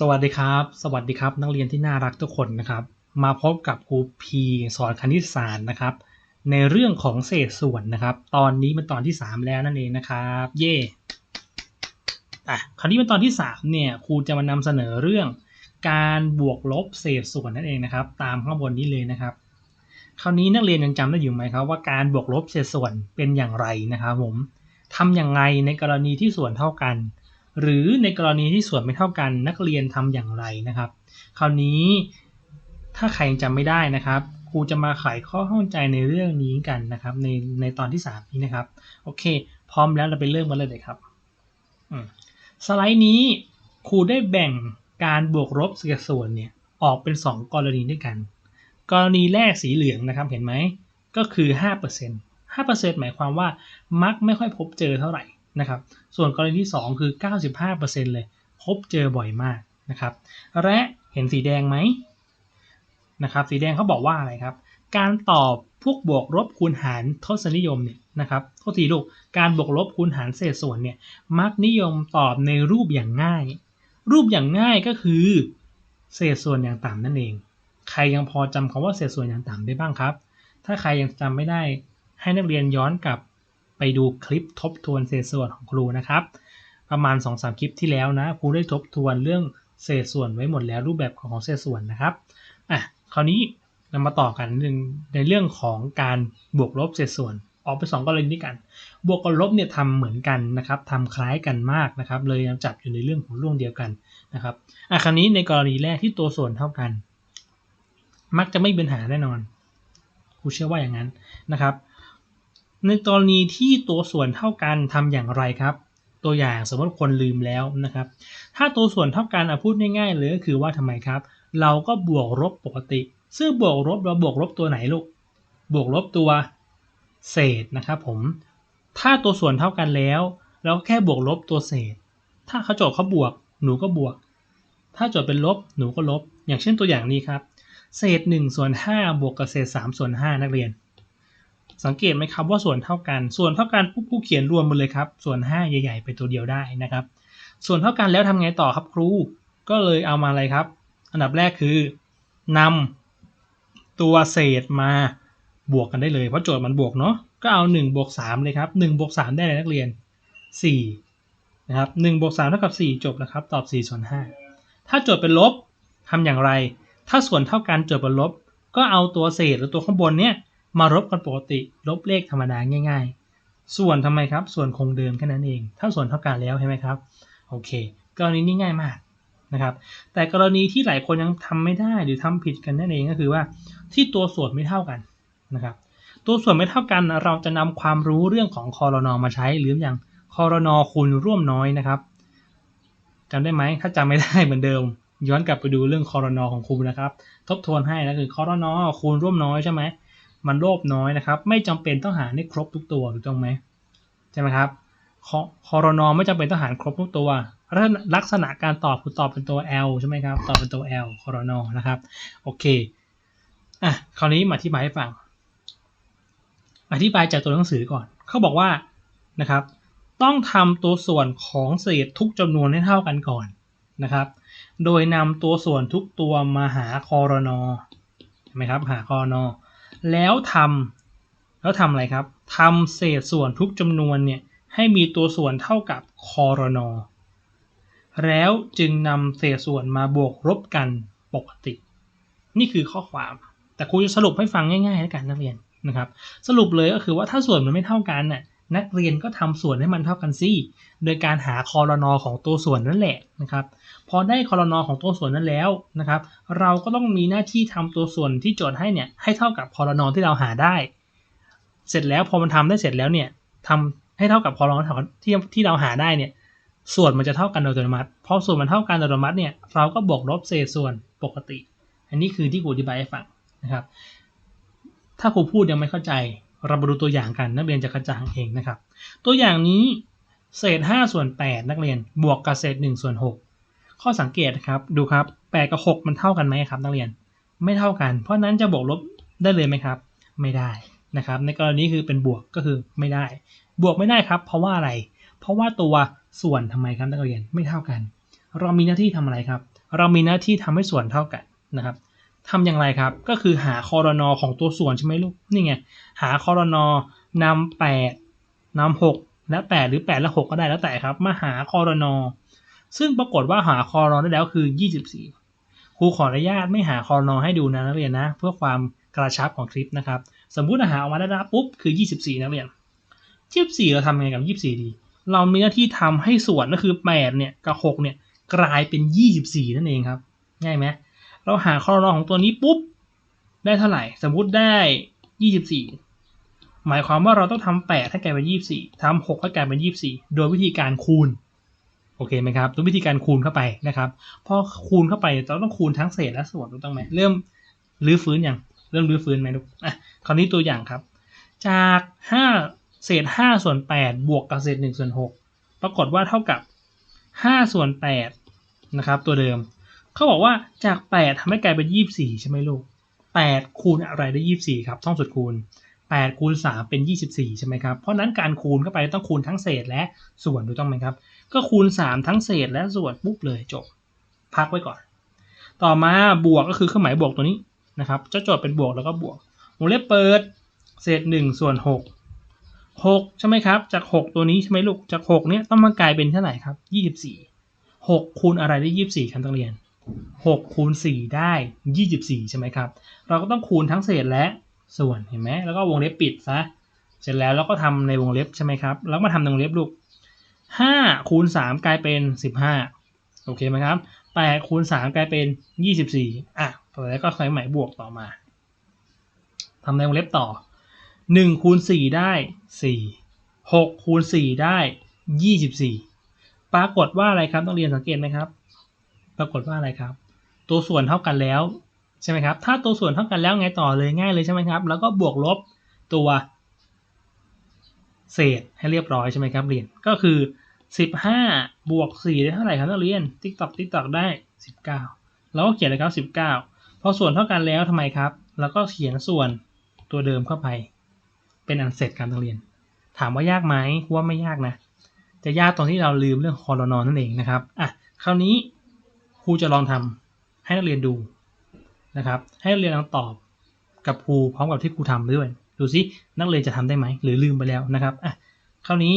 สวัสดีครับ สวัสดีครับ นักเรียนที่น่ารักทุกคนนะครับ มาพบกับครูพีสอนคณิตศาสตร์นะครับ ในเรื่องของเศษส่วนนะครับ ตอนนี้เป็นตอนที่ 3 แล้วนั่นเองนะครับ เย่อะคราวนี้เป็นตอนที่ 3 เนี่ยครูจะมานำเสนอเรื่อง การบวกลบเศษส่วนนั่นเองนะครับ ตามข้างบนนี้เลยนะครับ คราวนี้นักเรียนยังจำได้อยู่ไหมครับว่าการบวกลบเศษส่วนเป็นอย่างไรนะครับผมทำอย่างไรในกรณีที่ส่วนเท่ากัน หรือในกรณีที่ส่วนไม่เท่ากันนักเรียนทำอย่างไรนะครับ คราวนี้ถ้าใครยังจำไม่ได้นะครับครูจะมาไขข้อข้องใจในเรื่องนี้กันนะครับ ในในตอนที่ 3 นี้นะครับ โอเค พร้อมแล้วเราไปเริ่มกันเลยเลยครับสไลด์นี้ครูได้แบ่งการบวกลบเศษส่วนเนี่ยออกเป็น 2 กรณีด้วยกัน กรณีแรกสีเหลืองนะครับเห็นไหมก็คือ 5% 5%หมายความว่ามักไม่ค่อยพบเจอเท่าไหร่ นะครับ ส่วนกรณีที่ 2 คือ 95%เลย พบเจอบ่อยมากนะครับ และเห็นสีแดงไหมนะครับ สีแดงเขาบอกว่าอะไรครับ การตอบพวกบวกลบคูณหารทศนิยมเนี่ยนะครับโทษทีลูก การบวกลบคูณหารเศษส่วนเนี่ยมักนิยมตอบในรูปอย่างง่าย รูปอย่างง่ายก็คือ เศษส่วนอย่างต่ำนั่นเอง ใครยังพอจำคำว่าเศษส่วนอย่างต่ำได้บ้างครับ ถ้าใครยังจำไม่ได้ให้นักเรียนย้อนกลับ ไปดูคลิปทบทวนเศษส่วนของครูนะครับ ประมาณ 2-3 คลิปที่แล้วนะครูได้ทบทวนเรื่องเศษส่วนไว้หมดแล้วรูปแบบของเศษส่วนนะครับอะคราวนี้เรามาต่อกันในเรื่องของการบวกลบเศษส่วน ออกไป 2 กรณีนี้กัน บวกกับลบเนี่ยทำเหมือนกันนะครับทำคล้ายกันมากนะครับ เลยจับอยู่ในเรื่องของร่วงเดียวกันนะครับอะคราวนี้ในกรณีแรกที่ตัวส่วนเท่ากัน มักจะไม่มีปัญหาแน่นอนครูเชื่อว่าอย่างนั้นนะครับ ในกรณีที่ตัวส่วนเท่ากันทำอย่างไรครับ ตัวอย่างสมมติคนลืมแล้วนะครับ ถ้าตัวส่วนเท่ากันอะพูดง่ายๆเลยก็คือว่าทำไมครับ เราก็บวกลบปกติ ซึ่งบวกลบเราบวกลบตัวไหนลูก บวกลบตัวเศษนะครับผม ถ้าตัวส่วนเท่ากันแล้ว เราก็แค่บวกลบตัวเศษ ถ้าเขาโจทย์เขาบวก หนูก็บวก ถ้าโจทย์เป็นลบหนูก็ลบ อย่างเช่นตัวอย่างนี้ครับ เศษ1ส่วน5บวกกับเศษ3ส่วน5นักเรียน สังเกตไหมครับว่าส่วนเท่ากัน ส่วนเท่ากันปุ๊บผู้เขียนรวมมาเลยครับ ส่วน 5 ใหญ่ๆ ไปตัวเดียวได้นะครับ ส่วนเท่ากันแล้วทำไงต่อครับครู ก็เลยเอามาอะไรครับ อันดับแรกคือนำตัวเศษมาบวกกันได้เลย เพราะโจทย์มันบวกเนาะ ก็เอา1บวก3เลยครับ1บวก3ได้เลยนักเรียน4นะครับ1บวก3เท่ากับ 4 จบแล้วครับ ตอบ4ส่วน5ถ้าโจทย์เป็นลบทำอย่างไร ถ้าส่วนเท่ากันโจทย์เป็นลบ ก็เอาตัวเศษหรือตัวข้างบนเนี้ย มารบกันปกติ ลบเลขธรรมดาง่าย ๆ ส่วนทำไมครับ ส่วนคงเดิมแค่นั้นเอง ถ้าส่วนเท่ากันแล้วใช่ไหมครับ โอเค กรณีนี้ง่ายมากนะครับ แต่กรณีที่หลายคนยังทำไม่ได้หรือทำผิดกันนั่นเองก็คือว่าที่ตัวส่วนไม่เท่ากันนะครับ ตัวส่วนไม่เท่ากันเราจะนำความรู้เรื่องของคอรนอมาใช้หรืออย่างคอรนอคูณร่วมน้อยนะครับจำได้ไหมถ้าจำไม่ได้เหมือนเดิม ย้อนกลับไปดูเรื่องคอรนอของครูนะครับ ทบทวนให้นะคือคอรนอคูณร่วมน้อยใช่ไหม มันโลภน้อยนะครับ ไม่จำเป็นต้องหารให้ครบทุกตัวถูกต้องไหมใช่ไหมครับคอรนอไม่จำเป็นต้องหารครบทุกตัวลักษณะการตอบคือตอบเป็นตัว L ใช่ไหมครับตอบเป็นตัว L คอรนอนะครับโอเคอะคราวนี้มาอธิบายให้ฟัง อธิบายจากตัวหนังสือก่อนเขาบอกว่านะครับ ต้องทำตัวส่วนของเศษทุกจำนวนให้เท่ากันก่อนนะครับ โดยนำตัวส่วนทุกตัวมาหาคอรนอใช่ไหมครับหาคอรนอ แล้วทำแล้วทำอะไรครับทำเศษส่วนทุกจำนวนเนี่ยให้มีตัวส่วนเท่ากับคอรนอแล้วจึงนำเศษส่วนมาบวกลบกันปกติ นี่คือข้อความ แต่ครูจะสรุปให้ฟังง่ายๆแล้วกันนักเรียนนะครับ สรุปเลยก็คือว่าถ้าส่วนมันไม่เท่ากันน่ะ นักเรียนก็ทำส่วนให้มันเท่ากันสิโดยการหาคอรนอของตัวส่วนนั่นแหละนะครับ พอได้คอรนอของตัวส่วนนั้นแล้วนะครับ เราก็ต้องมีหน้าที่ทำตัวส่วนที่โจทย์ให้เนี่ยให้เท่ากับคอรนอที่เราหาได้ เสร็จแล้วพอมันทำได้เสร็จแล้วเนี่ยทำให้เท่ากับคอรนอที่ที่เราหาได้เนี่ยส่วนมันจะเท่ากันโดยอัตโนมัติพอส่วนมันเท่ากันโดยอัตโนมัติเนี่ยเราก็บวกลบเศษส่วนปกติ อันนี้คือที่ครูอธิบายให้ฟังนะครับ ถ้าครูพูดยังไม่เข้าใจ เรามาดูตัวอย่างกันนักเรียนจะกระจ่างเองนะครับ ตัวอย่างนี้เศษ5ส่วน8นักเรียนบวกกับเศษ1ส่วน6ข้อสังเกตนะครับดูครับ8กับ 6 มันเท่ากันไหมครับนักเรียนไม่เท่ากัน เพราะนั้นจะบวกลบได้เลยไหมครับ ไม่ได้นะครับในกรณีคือเป็นบวกก็คือไม่ได้ บวกไม่ได้ครับ เพราะว่าอะไร เพราะว่าตัวส่วนทำไมครับนักเรียนไม่เท่ากัน เรามีหน้าที่ทำอะไรครับ เรามีหน้าที่ทำให้ส่วนเท่ากันนะครับ ทำอย่างไรครับ ก็คือหาคอรนอของตัวส่วนใช่ไหมลูก นี่ไง หาคอรนอนำแปดนำหกและแปดหรือแปดและหกก็ได้แล้วแต่ครับ มาหาคอรนอ ซึ่งปรากฏว่าหาคอรนอได้แล้วคือยี่สิบสี่ครูขออนุญาตไม่หาคอรนอให้ดูนะนักเรียนนะ เพื่อความกระชับของคลิปนะครับ สมมุติหาออกมาได้แล้วปุ๊บคือยี่สิบสี่นักเรียนยี่สี่เราทำไงกับยี่สิบสี่ดี เรามีหน้าที่ทำให้ส่วนก็คือแปดเนี่ย กับหกเนี่ย กลายเป็นยี่สิบสี่นั่นเองครับ ง่ายไหม เราหาคอรนอของตัวนี้ปุ๊บ ได้เท่าไหร่ สมมุติได้ยี่สิบสี่หมายความว่าเราต้องทำแปดให้กลายเป็นยี่สี่ทำหกให้กลายเป็นยี่สี่โดยวิธีการคูณ โอเคไหมครับโดยวิธีการคูณเข้าไปนะครับ พอคูณเข้าไปเราต้องคูณทั้งเศษและส่วนถูกต้องไหมเริ่มรื้อฟื้นยังเริ่มรื้อฟื้นไหมลูกอะคราวนี้ตัวอย่างครับ จากห้าเศษห้าส่วนแปดบวกกับเศษหนึ่งส่วนหกปรากฏว่าเท่ากับห้าส่วนแปดนะครับ ตัวเดิม เขาบอกว่าจาก8ทำให้กลายเป็น24ใช่ไหมลูก8คูณอะไรได้24ครับท่องสุดคูณ8คูณ3เป็น24ใช่ไหมครับ เพราะนั้นการคูณเข้าไปต้องคูณทั้งเศษและส่วนถูกต้องไหมครับ ก็คูณ3ทั้งเศษและส่วนปุ๊บเลยจบ พักไว้ก่อน ต่อมาบวกก็คือเครื่องหมายบวกตัวนี้นะครับจ้าโจทย์เป็นบวกแล้วก็บวกวงเล็บเปิด เศษ1ส่วน6 6ใช่ไหมครับ จาก6ตัวนี้ใช่ไหมลูกจาก6เนี้ยต้องมากลายเป็นเท่าไหร่ครับ24 6คูณอะไรได้24ครับนักเรียน 6คูณ4ได้24ใช่ไหมครับ เราก็ต้องคูณทั้งเศษและส่วนเห็นไหมแล้วก็วงเล็บปิดซะเสร็จแล้วเราก็ทำในวงเล็บใช่ไหมครับ แล้วมาทำในวงเล็บลูก5คูณ3กลายเป็น15โอเคไหมครับ8คูณ3กลายเป็น24อะต่อไปก็ใส่หมายบวกต่อมาทำในวงเล็บต่อ1คูณ4ได้4 6คูณ4ได้24ปรากฏว่าอะไรครับต้องเรียนสังเกตไหมครับ ปรากฏว่าอะไรครับ ตัวส่วนเท่ากันแล้วใช่ไหมครับ ถ้าตัวส่วนเท่ากันแล้วไงต่อเลยง่ายเลยใช่ไหมครับ แล้วก็บวกลบตัวเศษให้เรียบร้อยใช่ไหมครับเรียน ก็คือ 15 บวก 4 ได้เท่าไหร่ครับนักเรียน ติ๊กตอกติ๊กตอกได้ 19เราก็เขียนเลยครับ19 พอส่วนเท่ากันแล้วทำไมครับ แล้วก็เขียนส่วนตัวเดิมเข้าไป เป็นอันเสร็จครับนักเรียน ถามว่ายากไหมว่าไม่ยากนะ จะยากตรงที่เราลืมเรื่องคอรนอนนั่นเองนะครับ อะ คราวนี้ ครูจะลองทำให้นักเรียนดูนะครับ ให้นักเรียนลองตอบกับครูพร้อมกับที่ครูทำไปด้วยดูซินักเรียนจะทำได้ไหมหรือลืมไปแล้วนะครับอะคราวนี้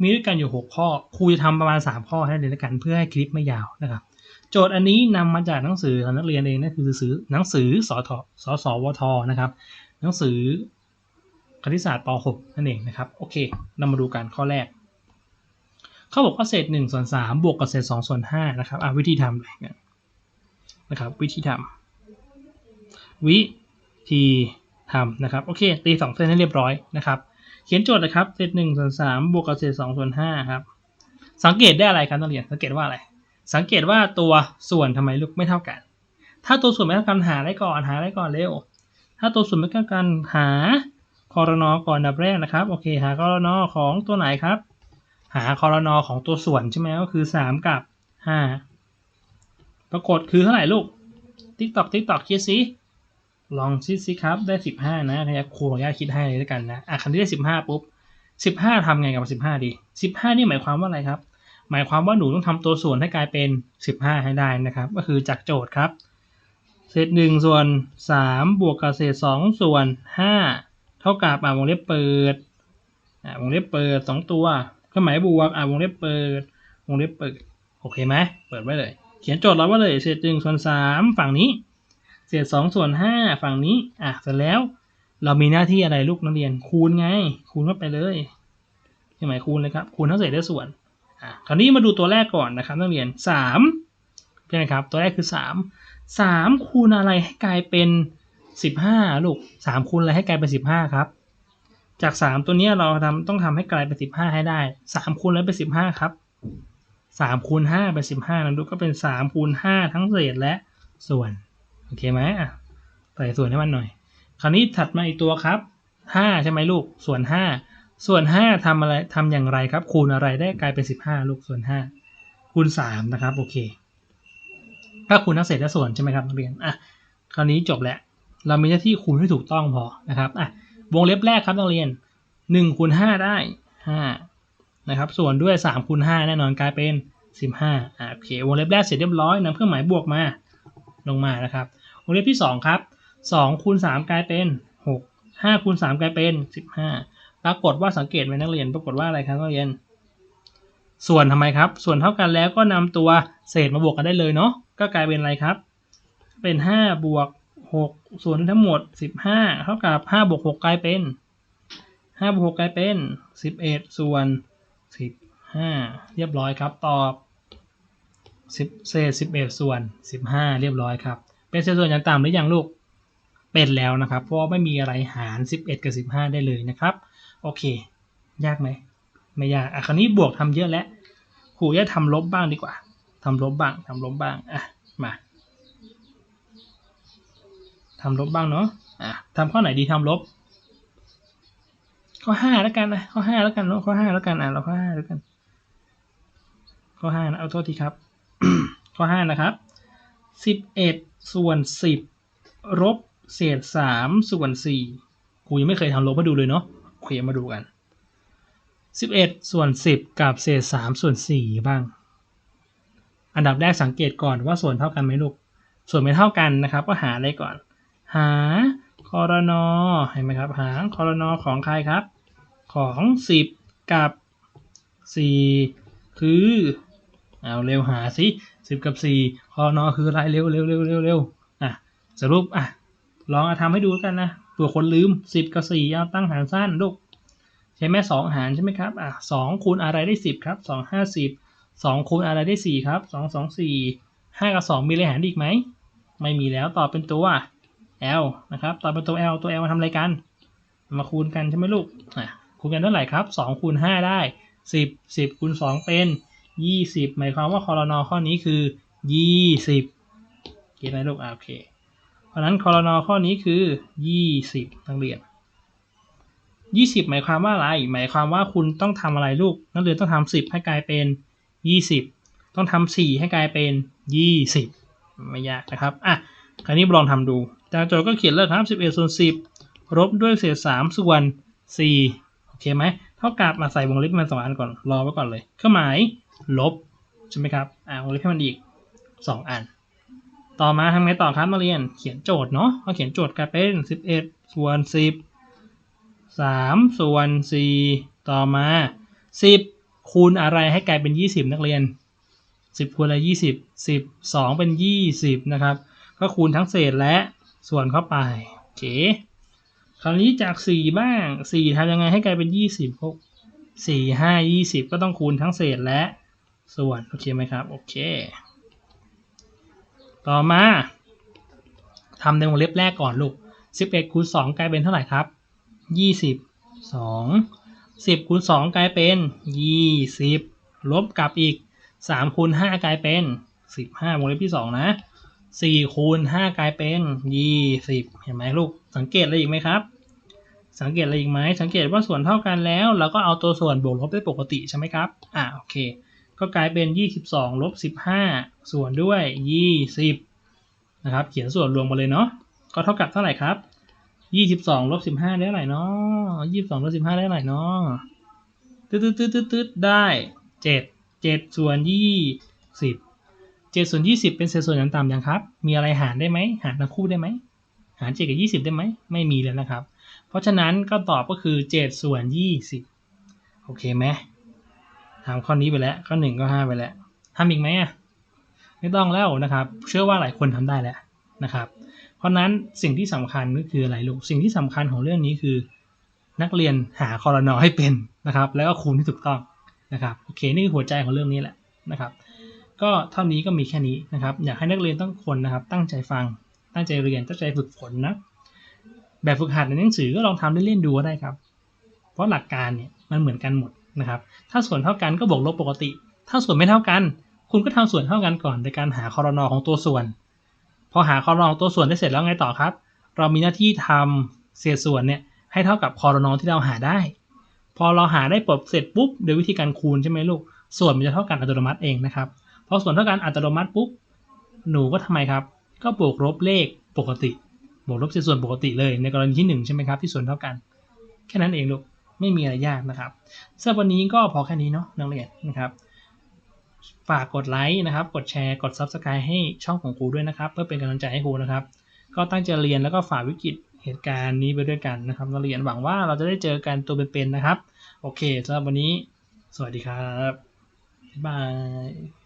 มีด้วยกันอยู่ 6 ข้อครูจะทำประมาณ 3 ข้อให้นักเรียนด้วยกันเพื่อให้คลิปไม่ยาวนะครับ โจทย์อันนี้นำมาจากหนังสือของนักเรียนเองนั่นคือหนังสือหนังสือสทสสวทนะครับ หนังสือคณิตศาสตร์ป .6 นั่นเองนะครับโอเค เรามาดูกันข้อแรก เขาบอกว่าเศษ1ส่วน3บวกกับเศษ2ส่วน5นะครับอะวิธีทำเลยนะครับ วิธีทำวิธีทำนะครับ โอเค ตีสองเส้นให้เรียบร้อยนะครับ เขียนโจทย์นะครับ เศษ1ส่วน3บวกกับเศษ2ส่วน5ครับ สังเกตได้อะไรครับนักเรียน สังเกตว่าอะไร สังเกตว่าตัวส่วนทำไมลูกไม่เท่ากัน ถ้าตัวส่วนไม่เท่ากันหาได้ก่อน หาได้ก่อนเร็ว ถ้าตัวส่วนไม่เท่ากันหาคอรนอก่อนอันดับแรกนะครับ โอเค หาคอรนอของตัวไหนครับ หาคอรนอของตัวส่วนใช่ไหมก็คือ 3 กับ 5 ปรากฏคือเท่าไหร่ลูกติ๊กตอกติ๊กตอกคิดสิลองคิดสิครับ ได้ 15 นะขยับครูขออนุญาคิดให้เลยแล้วกันนะอะคันที่ได้ 15 ปุ๊บ 15ทำไงกับ 15 ดี 15 นี่หมายความว่าอะไรครับ หมายความว่าหนูต้องทำตัวส่วนให้กลายเป็น 15 ให้ได้นะครับ ก็คือจากโจทย์ครับเศษ1ส่วน3บวกกับเศษ2ส่วน5เท่ากับอะวงเล็บเปิดอะวงเล็บเปิด2ตัว เครื่องหมายบวกอะวงเล็บเปิด วงเล็บเปิด โอเคไหมเปิดไว้เลย เขียนโจทย์เราไว้เลย เศษ1ส่วน3ฝั่งนี้ เศษ2ส่วน5ฝั่งนี้ อะ เสร็จแล้ว เรามีหน้าที่อะไรลูกนักเรียน คูณไง คูณเข้าไปเลยเครื่องหมายคูณเลยครับ คูณทั้งเศษและส่วน อะ คราวนี้มาดูตัวแรกก่อนนะครับนักเรียน3ใช่ไหมครับ ตัวแรกคือ3 3คูณอะไรให้กลายเป็น15ลูก3คูณอะไรให้กลายเป็น15ครับ จาก 3 ตัวนี้เราทำต้องทำให้กลายเป็น 15 ให้ได้ 3คูณแล้วเป็น 15 ครับ3คูณ5เป็น 15นะลูก็เป็น3คูณ5ทั้งเศษและส่วน โอเคไหมอะใส่ส่วนให้มันหน่อย คราวนี้ถัดมาอีกตัวครับ 5 ใช่ไหมลูก ส่วน 5 ส่วน 5ทำอะไรทำอย่างไรครับ คูณอะไรได้กลายเป็น 15 ลูก ส่วน 5 คูณ 3 นะครับ โอเคก็คูณทั้งเศษและส่วนใช่ไหมครับนักเรียน อะ คราวนี้จบแล้ว เรามีหน้าที่คูณให้ถูกต้องพอ นะครับ อะ วงเล็บแรกครับนักเรียน1คูณ5ได้5นะครับ ส่วนด้วย3คูณ5แน่นอนกลายเป็นสิบห้าอ่าโอเควงเล็บแรกเสร็จเรียบร้อยนำเครื่องหมายบวกมาลงมานะครับ วงเล็บที่สองครับสองคูณสามกลายเป็นหกห้าคูณสามกลายเป็นสิบห้าปรากฏว่าสังเกตไหมนักเรียน ปรากฏว่าอะไรครับนักเรียน ส่วนทำไมครับ ส่วนเท่ากันแล้วก็นำตัวเศษมาบวกกันได้เลยเนาะก็กลายเป็นอะไรครับ เป็นห้าบวก หกส่วนทั้งหมดสิบห้าเท่ากับห้าบวกหกกลายเป็นห้าบวกหกกลายเป็นสิบเอ็ดส่วนสิบห้าเรียบร้อยครับ ตอบสิบเศษสิบเอ็ดส่วนสิบห้าเรียบร้อยครับ เป็นเศษส่วนอย่างต่ำหรือยังลูก เป็นแล้วนะครับ เพราะไม่มีอะไรหาร 11 กับ 15 ได้เลยนะครับ โอเค ยากไหม ไม่ยาก อะ คราวนี้บวกทำเยอะแล้วครูจะทำลบบ้างดีกว่า ทำลบบ้าง ทำลบบ้าง อะ มา ทำลบบ้างเนาะอะทำข้อไหนดีทำลบ ข้อห้าแล้วกันนะข้อห้าแล้วกันเนาะข้อห้าแล้วกันอะเราข้อห้าแล้วกัน ข้อห้านะเอาโทษทีครับ ข้อห้านะครับสิบเอ็ดส่วนสิบลบเศษสามส่วนสี่ครูยังไม่เคยทำลบมาดูเลยเนาะโอเคมาดูกันสิบเอ็ดส่วนสิบกับเศษสามส่วนสี่บ้าง อันดับแรกสังเกตก่อนว่าส่วนเท่ากันไหมลูก ส่วนไม่เท่ากันนะครับ ก็หาอะไรก่อน หาคอรนอเห็นไหมครับ หาคอรนอของใครครับ ของสิบกับสี่คือเอาเร็วหาสิสิบกับสี่คอนอคืออะไรเร็วเร็วเร็วเร็วเร็วอะสรุปอะลองอาทำให้ดูกันนะเผื่อคนลืมสิบกับสี่เอาตั้งหารสั้นลูกใช่ไหมสองหารใช่ไหมครับอะสองคูณอะไรได้สิบครับสองห้าสิบสองคูณอะไรได้สี่ครับสองสองสี่ห้ากับสองมีอะไรหารอีกไหม ไม่มีแล้วตอบเป็นตัว l นะครับตอบเป็นตัว l ตัว l มาทำอะไรกัน มาคูณกันใช่ไหมลูกอะคูณกันเท่าไหร่ครับสองคูณห้าได้สิบสิบคูณสองเป็นยี่สิบหมายความว่าคอรนอข้อนี้คือยี่สิบเก็ตไหมลูกอ่าโอเค เพราะนั้นคอรนอข้อนี้คือยี่สิบนักเรียนยี่สิบหมายความว่าอะไร หมายความว่าคุณต้องทำอะไรลูก นักเรียนต้องทำสิบให้กลายเป็นยี่สิบต้องทำสี่ให้กลายเป็นยี่สิบไม่ยากนะครับอะ คราวนี้ลองทำดูจากโจทย์ก็เขียนเลยครับสิบเอ็ดส่วนสิบลบด้วยเศษสามส่วนสี่โอเคไหมเท่ากับมาใส่วงเล็บมันสองอันก่อนรอไว้ก่อนเลยเครื่องหมายลบใช่ไหมครับอ่าวงเล็บให้มันอีก 2 อัน ต่อมาทำไงต่อครับมาเรียนเขียนโจทย์เนาะเขาเขียนโจทย์กลายเป็น 11 ส่วน 10 3 ส่วน 4 ต่อมา 10 คูณอะไรให้กลายเป็น 20 นักเรียน 10 คูณอะไร 20 10 2 เป็น 20 นะครับ ก็คูณทั้งเศษและส่วนเข้าไปโอเคคราวนี้จาก 4 บ้าง 4ทำยังไงให้กลายเป็น 20พวกสี่ห้ายี่สิบก็ต้องคูณทั้งเศษและส่วน โอเคไหมครับ โอเค ต่อมาทำในวงเล็บแรกก่อนลูกสิบเอ็ดคูณสองกลายเป็นเท่าไหร่ครับยี่สิบสองสิบคูณสองกลายเป็นยี่สิบลบกับอีกสามคูณห้ากลายเป็นสิบห้าวงเล็บที่สองนะ สี่คูณห้ากลายเป็นยี่สิบเห็นไหมลูก สังเกตอะไรอีกไหมครับ สังเกตอะไรอีกไหมสังเกตว่าส่วนเท่ากันแล้ว เราก็เอาตัวส่วนบวกลบได้ปกติใช่ไหมครับ อ่าโอเค ก็กลายเป็น22ลบ15ส่วนด้วย20นะครับ เขียนส่วนรวมมาเลยเนาะ ก็เท่ากับเท่าไหร่ครับ22ลบ15ได้เท่าไหร่เนาะ22ลบ15ได้เท่าไหร่เนาะตึ๊ดตึ๊ดตึ๊ดตึ๊ดตึ๊ดได้7 7ส่วน20 7ส่วน20 เป็นเศษส่วนอย่างต่ำยังครับ มีอะไรหารได้ไหม หารทั้งคู่ได้ไหม หาร7กับ 20 ได้ไหม ไม่มีเลยนะครับ เพราะฉะนั้นก็ตอบก็คือ 7 ส่วน 20 โอเคไหมถามข้อนี้ไปแล้ว ข้อหนึ่งก็ห้าไปแล้วทำอีกไหมอะ ไม่ต้องแล้วนะครับ เชื่อว่าหลายคนทำได้แล้วนะครับ เพราะนั้นสิ่งที่สำคัญก็คืออะไรลูก สิ่งที่สำคัญของเรื่องนี้คือ นักเรียนหาคอรนอให้เป็นนะครับ แล้วก็คูณที่ถูกต้องนะครับ โอเค นี่คือหัวใจของเรื่องนี้แหละนะครับ ก็เท่านี้ก็มีแค่นี้นะครับ อยากให้นักเรียนต้องคนนะครับ ตั้งใจฟัง ตั้งใจเรียน ตั้งใจฝึกฝนนะ แบบฝึกหัดในหนังสือก็ลองทำเล่นๆดูก็ได้ครับ เพราะหลักการเนี่ยมันเหมือนกันหมดนะครับ ถ้าส่วนเท่ากันก็บวกลบปกติ ถ้าส่วนไม่เท่ากัน คุณก็ทำส่วนเท่ากันก่อนในการหาคอรนอของตัวส่วน พอหาคอรนอของตัวส่วนได้เสร็จแล้วไงต่อครับ เรามีหน้าที่ทำเศษส่วนเนี่ยให้เท่ากับคอรนอที่เราหาได้ พอเราหาได้ปบเสร็จปุ๊บโดยวิธีการคูณใช่ไหมลูก ส่วนมันจะเท่ากันอัตโนมัติเองนะครับ พอส่วนเท่ากันอัตโนมัติปุ๊บหนูก็ทำไมครับ ก็บวกลบเลขปกติบวกลบเศษส่วนปกติเลยในกรณีที่ 1 ใช่ไหมครับ ที่ส่วนเท่ากัน แค่นั้นเองลูกไม่มีอะไรยากนะครับสำหรับวันนี้ก็พอแค่นี้เนาะนักเรียนนะครับฝากกดไลค์นะครับ กดแชร์กด Subscribe ให้ช่องของครูด้วยนะครับ เพื่อเป็นกำลังใจให้ครูนะครับ ก็ตั้งใจเรียนแล้วก็ฝ่าวิกฤตเหตุการณ์นี้ไปด้วยกันนะครับนักเรียนหวังว่าเราจะได้เจอกันตัวเป็นๆนะครับ โอเคสำหรับวันนี้ สวัสดีครับบ๊ายบาย